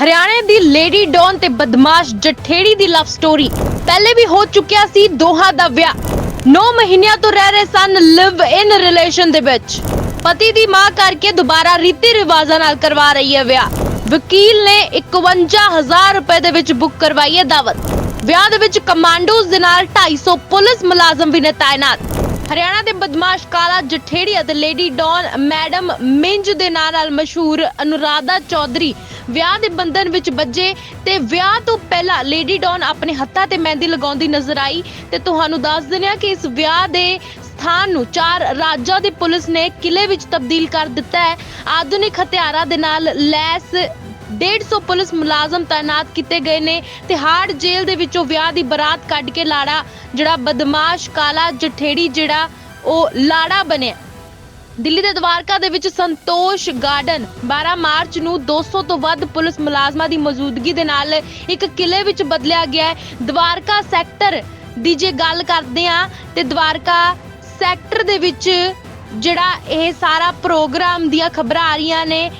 ਹਰਿਆਣੇ ਦੀ lady Don ਤੇ ਬਦਮਾਸ਼ ਜਠੇੜੀ ਦੀ ਲਵ ਸਟੋਰੀ ਪਹਿਲੇ ਵੀ ਹੋ ਚੁੱਕਿਆ ਸੀ ਦੋਹਾਂ ਦਾ ਵਿਆਹ। 9 ਮਹੀਨਿਆਂ ਤੋਂ ਰਹਿ ਰਹੇ ਸਨ ਲਿਵ ਇਨ ਰਿਲੇਸ਼ਨ ਦੇ ਵਿੱਚ। ਪਤੀ ਦੀ ਮਾਂ ਕਰਕੇ ਦੁਬਾਰਾ ਰੀਤੀ ਰਿਵਾਜ਼ਾਂ ਨਾਲ ਕਰਵਾ ਰਹੀ ਹੈ ਵਿਆਹ। ਵਕੀਲ ਨੇ 51000 ਰੁਪਏ ਦੇ ਵਿੱਚ ਬੁੱਕ ਕਰਵਾਈ ਹੈ ਦਾਵਤ ਵਿਆਹ ਦੇ ਵਿੱਚ ਕਮਾਂਡੋਜ਼ ਦੇ ਨਾਲ 250 ਪੁਲਿਸ ਮੁਲਾਜ਼ਮ ਵੀ ਨੇ ਤਾਇਨਾਤ। ਹਰਿਆਣਾ ਦੇ ਬਦਮਾਸ਼ ਕਾਲਾ ਜਠੇੜੀ ਅਤੇ ਲੇਡੀ ਡੌਨ ਮੈਡਮ ਮਿੰਜ ਦੇ ਨਾਂ ਨਾਲ ਮਸ਼ਹੂਰ ਅਨੁਰਾਧਾ ਚੌਧਰੀ ਵਿਆਹ ਦੇ ਬੰਧਨ ਵਿੱਚ ਬੱਜੇ ਤੇ ਵਿਆਹ ਤੋਂ ਪਹਿਲਾਂ ਲੇਡੀ ਡੌਨ ਆਪਣੇ ਹੱਥਾਂ ਤੇ ਮਹਿੰਦੀ ਲਗਾਉਂਦੀ ਨਜ਼ਰ ਆਈ ਤੇ ਤੁਹਾਨੂੰ ਦੱਸ ਦਿੰਦੇ ਹਾਂ ਕਿ ਇਸ ਵਿਆਹ ਦੇ ਸਥਾਨ ਨੂੰ ਚਾਰ ਰਾਜਾਂ ਦੀ ਪੁਲਿਸ ਨੇ ਕਿਲੇ ਵਿੱਚ ਤਬਦੀਲ ਕਰ ਦਿੱਤਾ ਹੈ। ਆਧੁਨਿਕ ਹਥਿਆਰਾਂ ਦੇ ਨਾਲ ਲੈਸ 150 ਪੁਲਿਸ ਮੁਲਾਜ਼ਮ ਤਾਇਨਾਤ ਕੀਤੇ ਗਏ ਨੇ। ਤੇ ਹਾਰਡ ਜੇਲ੍ਹ ਦੇ ਵਿੱਚੋਂ ਵਿਆਹ ਦੀ ਬਰਾਤ ਕੱਢ ਕੇ ਲਾੜਾ ਜਿਹੜਾ ਬਦਮਾਸ਼ ਕਾਲਾ ਜਠੇੜੀ ਜਿਹੜਾ ਉਹ ਲਾੜਾ ਬਣਿਆ। ਦਿੱਲੀ ਦੇ ਦਵਾਰਕਾ ਦੇ ਵਿੱਚ ਸੰਤੋਸ਼ ਗਾਰਡਨ 12 ਮਾਰਚ ਨੂੰ 200 ਤੋਂ ਵੱਧ ਪੁਲਿਸ ਮੁਲਾਜ਼ਮਾਂ ਦੀ ਮੌਜੂਦਗੀ ਦੇ ਨਾਲ ਇੱਕ ਕਿਲੇ ਵਿੱਚ ਬਦਲਿਆ ਗਿਆ ਹੈ। ਦਵਾਰਕਾ ਸੈਕਟਰ ਦੀ ਜੇ ਗੱਲ ਕਰਦੇ ਆ ਤੇ ਦਵਾਰਕਾ ਸੈਕਟਰ ਦੇ ਵਿੱਚ ਜਿਹੜਾ ਇਹ ਸਾਰਾ ਪ੍ਰੋਗਰਾਮ ਦੀਆਂ ਖਬਰਾਂ ਆ ਰਹੀਆਂ ਨੇ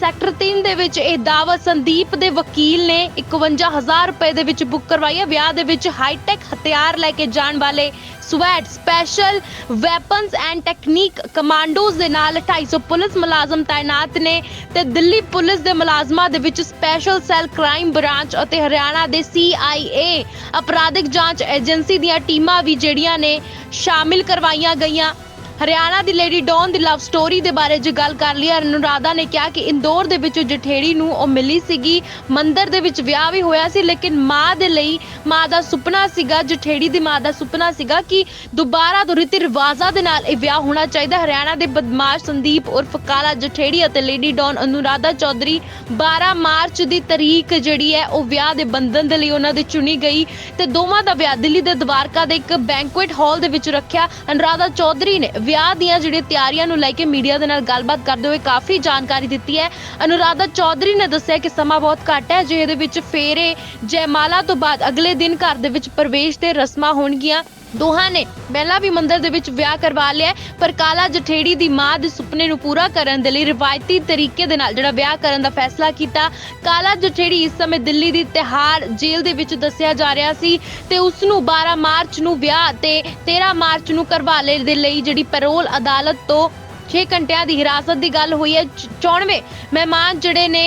ਸੈਕਟਰ 3 ਦੇ ਵਿੱਚ ਇਹ ਦਾਅਵਤ ਸੰਦੀਪ ਦੇ ਵਕੀਲ ਨੇ 51000 ਰੁਪਏ ਦੇ ਵਿੱਚ ਬੁੱਕ ਕਰਵਾਈ ਹੈ। ਵਿਆਹ ਦੇ ਵਿੱਚ ਹਾਈਟੈਕ ਹਥਿਆਰ ਲੈ ਕੇ ਜਾਣ ਵਾਲੇ sweat, special weapons and technique commandos ਦੇ ਨਾਲ 250 ਪੁਲਿਸ ਮੁਲਾਜ਼ਮ ਤਾਇਨਾਤ ਨੇ ਤੇ ਦਿੱਲੀ ਪੁਲਿਸ ਦੇ ਮੁਲਾਜ਼ਮਾਂ ਦੇ ਵਿੱਚ ਸਪੈਸ਼ਲ ਸੈੱਲ ਕ੍ਰਾਈਮ ਬ੍ਰਾਂਚ ਅਤੇ ਹਰਿਆਣਾ ਦੇ CIA ਅਪਰਾਧਿਕ ਜਾਂਚ ਏਜੰਸੀ ਦੀਆਂ ਟੀਮਾਂ ਵੀ ਜਿਹੜੀਆਂ ਨੇ ਸ਼ਾਮਿਲ ਕਰਵਾਈਆਂ ਗਈਆਂ। ਹਰਿਆਣਾ ਦੀ ਲੇਡੀ ਡੌਨ ਦੀ ਲਵ ਸਟੋਰੀ ਦੇ ਬਾਰੇ ਜੇ ਗੱਲ ਕਰ ਲਈ। ਅਨੁਰਾਧਾ ਨੇ ਕਿਹਾ ਕਿ ਇੰਦੌਰ ਦੇ ਵਿੱਚ ਜਠੇੜੀ ਨੂੰ ਉਹ ਮਿਲੀ ਸੀਗੀ। ਮੰਦਿਰ ਦੇ ਵਿੱਚ ਵਿਆਹ ਵੀ ਹੋਇਆ ਸੀ, ਲੇਕਿਨ ਮਾਂ ਦੇ ਲਈ ਮਾਂ ਦਾ ਸੁਪਨਾ ਸੀਗਾ, ਜਠੇੜੀ ਦੀ ਮਾਂ ਦਾ ਸੁਪਨਾ ਸੀਗਾ ਕਿ ਦੁਬਾਰਾ ਤੋਂ ਰੀਤੀ ਰਿਵਾਜ਼ਾਂ ਦੇ ਨਾਲ ਇਹ ਵਿਆਹ ਹੋਣਾ ਚਾਹੀਦਾ। ਹਰਿਆਣਾ ਦੇ ਬਦਮਾਸ਼ ਸੰਦੀਪ ਉਰਫ ਕਾਲਾ ਜਠੇੜੀ ਅਤੇ ਲੇਡੀ ਡੌਨ ਅਨੁਰਾਧਾ ਚੌਧਰੀ 12 ਮਾਰਚ ਦੀ ਤਰੀਕ ਜਿਹੜੀ ਹੈ, ਉਹ ਵਿਆਹ ਦੇ ਬੰਧਨ ਦੇ ਲਈ ਉਹਨਾਂ ਦੀ ਚੁਣੀ ਗਈ ਤੇ ਦੋਵਾਂ ਦਾ ਵਿਆਹ ਦਿੱਲੀ ਦੇ ਦਵਾਰਕਾ ਦੇ ਇੱਕ ਬੈਂਕੁਏਟ ਹਾਲ ਦੇ ਵਿੱਚ ਰੱਖਿਆ। ਅਨੁਰਾਧਾ ਚੌਧਰੀ ਨੇ ਵਿਆਹ ਦੀਆਂ ਜਿਹੜੀਆਂ ਤਿਆਰੀਆਂ ਨੂੰ ਲੈ ਕੇ ਮੀਡੀਆ ਦੇ ਨਾਲ ਗੱਲਬਾਤ ਕਰਦੇ ਹੋਏ ਕਾਫੀ ਜਾਣਕਾਰੀ ਦਿੱਤੀ ਹੈ। ਅਨੁਰਾਧਾ ਚੌਧਰੀ ਨੇ ਦੱਸਿਆ ਕਿ ਸਮਾਂ ਬਹੁਤ ਘੱਟ ਹੈ ਜਿਹਦੇ ਵਿੱਚ ਫੇਰੇ ਜੈਮਾਲਾ ਤੋਂ ਬਾਅਦ ਅਗਲੇ ਦਿਨ ਘਰ ਦੇ ਵਿੱਚ ਪ੍ਰਵੇਸ਼ ਤੇ ਰਸਮਾਂ ਹੋਣਗੀਆਂ। ਦੋਹਾਂ ਨੇ ਪਹਿਲਾਂ ਵੀ ਮੰਦਰ ਦੇ ਵਿੱਚ ਵਿਆਹ ਕਰਵਾ ਲਿਆ ਪਰ ਕਾਲਾ ਜਠੇੜੀ ਦੀ ਮਾਂ ਦੇ ਸੁਪਨੇ ਨੂੰ ਪੂਰਾ ਕਰਨ ਦੇ ਲਈ ਰਿਵਾਇਤੀ ਤਰੀਕੇ ਦੇ ਨਾਲ ਜਿਹੜਾ ਵਿਆਹ ਕਰਨ ਦਾ ਫੈਸਲਾ ਕੀਤਾ। ਕਾਲਾ ਜਠੇੜੀ ਇਸ ਸਮੇਂ ਦਿੱਲੀ ਦੀ ਤਿਹਾੜ ਜੇਲ੍ਹ ਦੇ ਵਿੱਚ ਦੱਸਿਆ ਜਾ ਰਿਹਾ ਸੀ ਤੇ ਉਸ ਨੂੰ 12 ਮਾਰਚ ਨੂੰ ਵਿਆਹ ਤੇ 13 ਮਾਰਚ ਨੂੰ ਕਰਵਾਲੇ ਦੇ ਲਈ ਜਿਹੜੀ ਪੈਰੋਲ ਅਦਾਲਤ ਤੋਂ 6 ਘੰਟਿਆਂ ਦੀ ਹਿਰਾਸਤ ਦੀ ਗੱਲ ਹੋਈ ਹੈ। 94 ਮਹਿਮਾਨ ਜਿਹੜੇ ਨੇ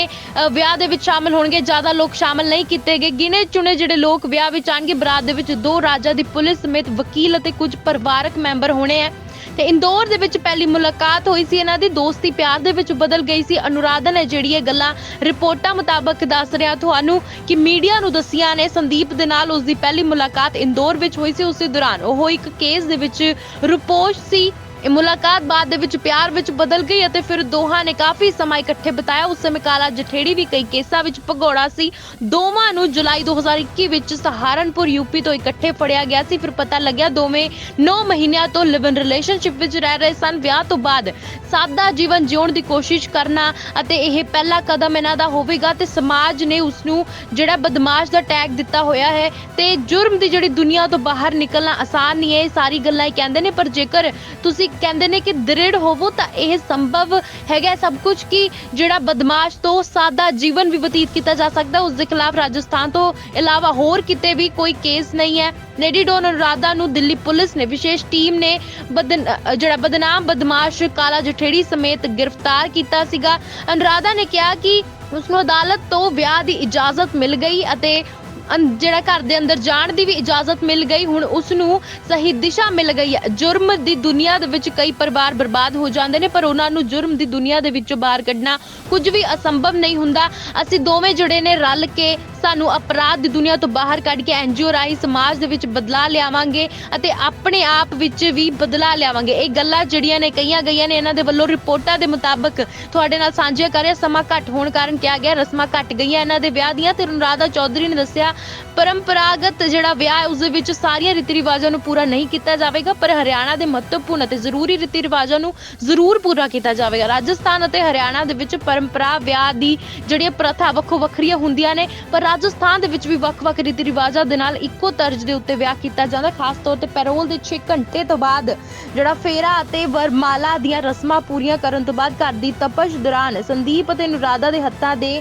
ਵਿਆਹ ਦੇ ਵਿੱਚ ਸ਼ਾਮਲ ਹੋਣਗੇ। ਜ਼ਿਆਦਾ ਲੋਕ ਸ਼ਾਮਲ ਨਹੀਂ ਕੀਤੇ ਗਏ। ਗਿਣੇ ਚੁਣੇ ਜਿਹੜੇ ਲੋਕ ਵਿਆਹ ਵਿੱਚ ਆਣਗੇ, ਬਰਾਤ ਦੇ ਵਿੱਚ ਦੋ ਰਾਜਾਂ ਦੀ ਪੁਲਿਸ ਸਮੇਤ ਵਕੀਲ ਅਤੇ ਕੁਝ ਪਰਿਵਾਰਕ ਮੈਂਬਰ ਹੋਣੇ ਆ ਤੇ ਇੰਦੌਰ ਦੇ ਵਿੱਚ ਪਹਿਲੀ ਮੁਲਾਕਾਤ ਹੋਈ ਸੀ। ਇਹਨਾਂ ਦੀ ਦੋਸਤੀ ਪਿਆਰ ਦੇ ਵਿੱਚ ਬਦਲ ਗਈ ਸੀ। ਅਨੁਰਾਧਨ ਹੈ ਜਿਹੜੀ ਇਹ ਗੱਲਾਂ ਰਿਪੋਰਟਾਂ ਮੁਤਾਬਕ ਦੱਸ ਰਿਹਾ। ਤੁਹਾਨੂੰ ਕਿ ਮੀਡੀਆ ਨੂੰ ਦੱਸੀਆਂ ਨੇ, ਸੰਦੀਪ ਦੇ ਨਾਲ ਉਸ ਦੀ ਪਹਿਲੀ ਮੁਲਾਕਾਤ ਇੰਦੌਰ ਵਿੱਚ ਹੋਈ ਸੀ। ਉਸੇ ਦੌਰਾਨ ਉਹ ਇੱਕ ਕੇਸ ਦੇ ਵਿੱਚ ਰਿਪੋਰਟ ਸੀ। ਇਹ ਮੁਲਾਕਾਤ ਬਾਅਦ ਦੇ ਵਿੱਚ ਪਿਆਰ ਵਿੱਚ ਬਦਲ ਗਈ ਅਤੇ ਫਿਰ ਦੋਹਾਂ ਨੇ ਕਾਫੀ ਸਮਾਂ ਇਕੱਠੇ ਬਿਤਾਇਆ। ਉਸ ਸਮੇਂ ਕਾਲਾ ਜਠੇੜੀ ਵੀ ਕਈ ਕੇਸਾਂ ਵਿੱਚ ਭਗੌੜਾ ਸੀ। ਦੋਵਾਂ ਨੂੰ ਜੁਲਾਈ 2021 ਵਿੱਚ ਸਹਾਰਨਪੁਰ ਯੂਪੀ ਤੋਂ ਇਕੱਠੇ ਫੜਿਆ ਗਿਆ ਸੀ। ਫਿਰ ਪਤਾ ਲੱਗਿਆ ਦੋਵੇਂ 9 ਮਹੀਨਿਆਂ ਤੋਂ ਲਿਵ ਇਨ ਰਿਲੇਸ਼ਨਸ਼ਿਪ ਵਿੱਚ ਰਹਿ ਰਹੇ ਸਨ। ਵਿਆਹ ਤੋਂ ਬਾਅਦ ਸਾਦਾ ਜੀਵਨ ਜਿਉਣ ਦੀ ਕੋਸ਼ਿਸ਼ ਕਰਨਾ ਅਤੇ ਇਹ ਪਹਿਲਾ ਕਦਮ ਇਹਨਾਂ ਦਾ ਹੋਵੇਗਾ ਤੇ ਸਮਾਜ ਨੇ ਉਸ ਨੂੰ ਜਿਹੜਾ ਬਦਮਾਸ਼ ਦਾ ਟੈਗ ਦਿੱਤਾ ਹੋਇਆ ਹੈ ਤੇ ਜੁਰਮ ਦੀ ਜਿਹੜੀ ਦੁਨੀਆ ਤੋਂ ਬਾਹਰ ਨਿਕਲਣਾ ਆਸਾਨ ਨਹੀਂ ਹੈ। ਇਹ ਸਾਰੀ ਗੱਲਾਂ ਇਹ ਕਹਿੰਦੇ ਨੇ, ਪਰ ਜੇਕਰ ਤੁਸੀਂ ਕਹਿੰਦੇ ਨੇ ਕਿ ਦ੍ਰਿੜ ਹੋਵੋ ਤਾਂ ਇਹ ਸੰਭਵ ਹੈਗਾ ਸਭ ਕੁਝ ਕਿ ਜਿਹੜਾ ਬਦਮਾਸ਼ ਤੋਂ ਸਾਦਾ ਜੀਵਨ ਵੀ ਬਤੀਤ ਕੀਤਾ ਜਾ ਸਕਦਾ, ਉਸ ਦੇ ਖਿਲਾਫ ਰਾਜਸਥਾਨ ਤੋਂ ਇਲਾਵਾ ਹੋਰ ਕਿਤੇ ਵੀ ਕੋਈ ਕੇਸ ਨਹੀਂ ਹੈ। ਲੇਡੀ ਡੌਨ ਅਨੁਰਾਧਾ ਨੂੰ ਦਿੱਲੀ ਪੁਲਿਸ ਨੇ ਵਿਸ਼ੇਸ਼ ਟੀਮ ਨੇ ਬਦਨ- ਜਿਹੜਾ ਬਦਨਾਮ ਬਦਮਾਸ਼ ਕਾਲਾ ਜਠੇੜੀ ਸਮੇਤ ਗ੍ਰਿਫਤਾਰ ਕੀਤਾ ਸੀਗਾ। ਅਨੁਰਾਧਾ ਨੇ ਕਿਹਾ ਕਿ ਉਸ ਨੂੰ ਅਦਾਲਤ ਤੋਂ ਵਿਆਹ ਦੀ ਇਜਾਜ਼ਤ ਮਿਲ ਗਈ ਅਤੇ ਜਿਹੜਾ ਘਰ ਦੇ ਅੰਦਰ ਜਾਣ ਦੀ ਵੀ ਇਜਾਜ਼ਤ ਮਿਲ ਗਈ, ਹੁਣ ਉਸ ਨੂੰ ਸਹੀ ਦਿਸ਼ਾ ਮਿਲ ਗਈ ਹੈ। ਜੁਰਮ ਦੀ ਦੁਨੀਆ ਦੇ ਵਿੱਚ ਕਈ ਪਰਿਵਾਰ ਬਰਬਾਦ ਹੋ ਜਾਂਦੇ ਨੇ, ਪਰ ਉਹਨਾਂ ਨੂੰ ਜੁਰਮ ਦੀ ਦੁਨੀਆ ਦੇ ਵਿੱਚੋਂ ਬਾਹਰ ਕੱਢਣਾ ਕੁਝ ਵੀ ਅਸੰਭਵ ਨਹੀਂ ਹੁੰਦਾ। ਅਸੀਂ ਦੋਵੇਂ ਜਿਹੜੇ ਨੇ, ਰਲ ਕੇ ਸਾਨੂੰ ਅਪਰਾਧ ਦੀ ਦੁਨੀਆ ਤੋਂ ਬਾਹਰ ਕੱਢ ਕੇ ਐਨਜੀਓ ਰਾਹੀਂ ਸਮਾਜ ਦੇ ਵਿੱਚ ਬਦਲਾ ਲਿਆਵਾਂਗੇ ਅਤੇ ਆਪਣੇ ਆਪ ਵਿੱਚ ਵੀ ਬਦਲਾ ਲਿਆਵਾਂਗੇ। ਇਹ ਗੱਲਾਂ ਜਿਹੜੀਆਂ ਨੇ, ਕਹੀਆਂ ਗਈਆਂ ਨੇ, ਇਹਨਾਂ ਦੇ ਵੱਲੋਂ ਰਿਪੋਰਟਾਂ ਦੇ ਮੁਤਾਬਕ ਤੁਹਾਡੇ ਨਾਲ ਸਾਂਝੀਆਂ ਕਰ ਰਿਹਾ, ਸਮਾਂ ਘੱਟ ਹੋਣ ਕਾਰਨ ਕਿਹਾ ਗਿਆ, ਰਸਮਾਂ ਘੱਟ ਗਈਆਂ ਇਹਨਾਂ ਦੇ ਵਿਆਹ ਦੀਆਂ ਤੇ ਅਨੁਰਾਧਾ ਚੌਧਰੀ ਨੇ ਦੱਸਿਆ, ਪਰੰਪਰਾਗਤ ਜਿਹੜਾ ਵਿਆਹ ਹੈ, ਉਸ ਦੇ ਵਿੱਚ ਸਾਰੀਆਂ ਰੀਤੀ ਰਿਵਾਜਾਂ ਨੂੰ ਪੂਰਾ ਨਹੀਂ ਕੀਤਾ ਜਾਵੇਗਾ, ਪਰ ਹਰਿਆਣਾ ਦੇ ਮਹੱਤਵਪੂਰਨ ਅਤੇ ਜ਼ਰੂਰੀ ਰੀਤੀ ਰਿਵਾਜਾਂ ਨੂੰ ਜ਼ਰੂਰ ਪੂਰਾ ਕੀਤਾ ਜਾਵੇਗਾ। ਰਾਜਸਥਾਨ ਅਤੇ ਹਰਿਆਣਾ ਦੇ ਵਿੱਚ ਪਰੰਪਰਾ ਵਿਆਹ ਦੀ ਜਿਹੜੀਆਂ ਪ੍ਰਥਾ ਵੱਖੋ ਵੱਖਰੀਆਂ ਹੁੰਦੀਆਂ ਨੇ, ਪਰ ਰਾਜਸਥਾਨ ਦੇ ਵਿੱਚ ਵੀ ਵੱਖ-ਵੱਖ ਰੀਤੀ ਰਿਵਾਜਾਂ ਦੇ ਨਾਲ ਇੱਕੋ ਤਰਜ਼ ਦੇ ਉੱਤੇ ਵਿਆਹ ਕੀਤਾ ਜਾਂਦਾ, ਖਾਸ ਤੌਰ ਤੇ ਪੈਰੋਲ ਦੇ 6 ਘੰਟੇ ਤੋਂ ਬਾਅਦ। ਜਿਹੜਾ ਫੇਰਾ ਅਤੇ ਵਰਮਾਲਾ ਦੀਆਂ ਰਸਮਾਂ ਪੂਰੀਆਂ ਕਰਨ ਤੋਂ ਬਾਅਦ ਘਰ ਦੀ ਤਪਸ਼ ਦੌਰਾਨ ਸੰਦੀਪ ਅਤੇ ਅਨੁਰਾਧਾ ਦੇ ਹੱਥਾਂ ਦੇ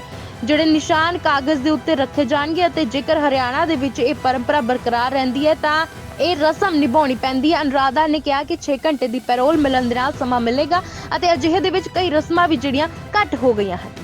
ਜਿਹੜੇ ਨਿਸ਼ਾਨ ਕਾਗਜ਼ ਦੇ ਉੱਤੇ ਰੱਖੇ ਜਾਣਗੇ ਅਤੇ ਜੇਕਰ ਹਰਿਆਣਾ ਦੇ ਵਿੱਚ ਇਹ ਪਰੰਪਰਾ ਬਰਕਰਾਰ ਰਹਿੰਦੀ ਹੈ ਤਾਂ ਇਹ ਰਸਮ ਨਿਭਾਉਣੀ ਪੈਂਦੀ ਹੈ। ਅਨੁਰਾਧਾ ਨੇ ਕਿਹਾ ਕਿ 6 ਘੰਟੇ ਦੀ ਪੈਰੋਲ ਮਿਲਣ ਦੇ ਨਾਲ ਸਮਾਂ ਮਿਲੇਗਾ ਅਤੇ ਅਜਿਹੇ ਦੇ ਵਿੱਚ ਕਈ ਰਸਮਾਂ ਵੀ ਜਿਹੜੀਆਂ ਘੱਟ ਹੋ ਗਈਆਂ ਹਨ।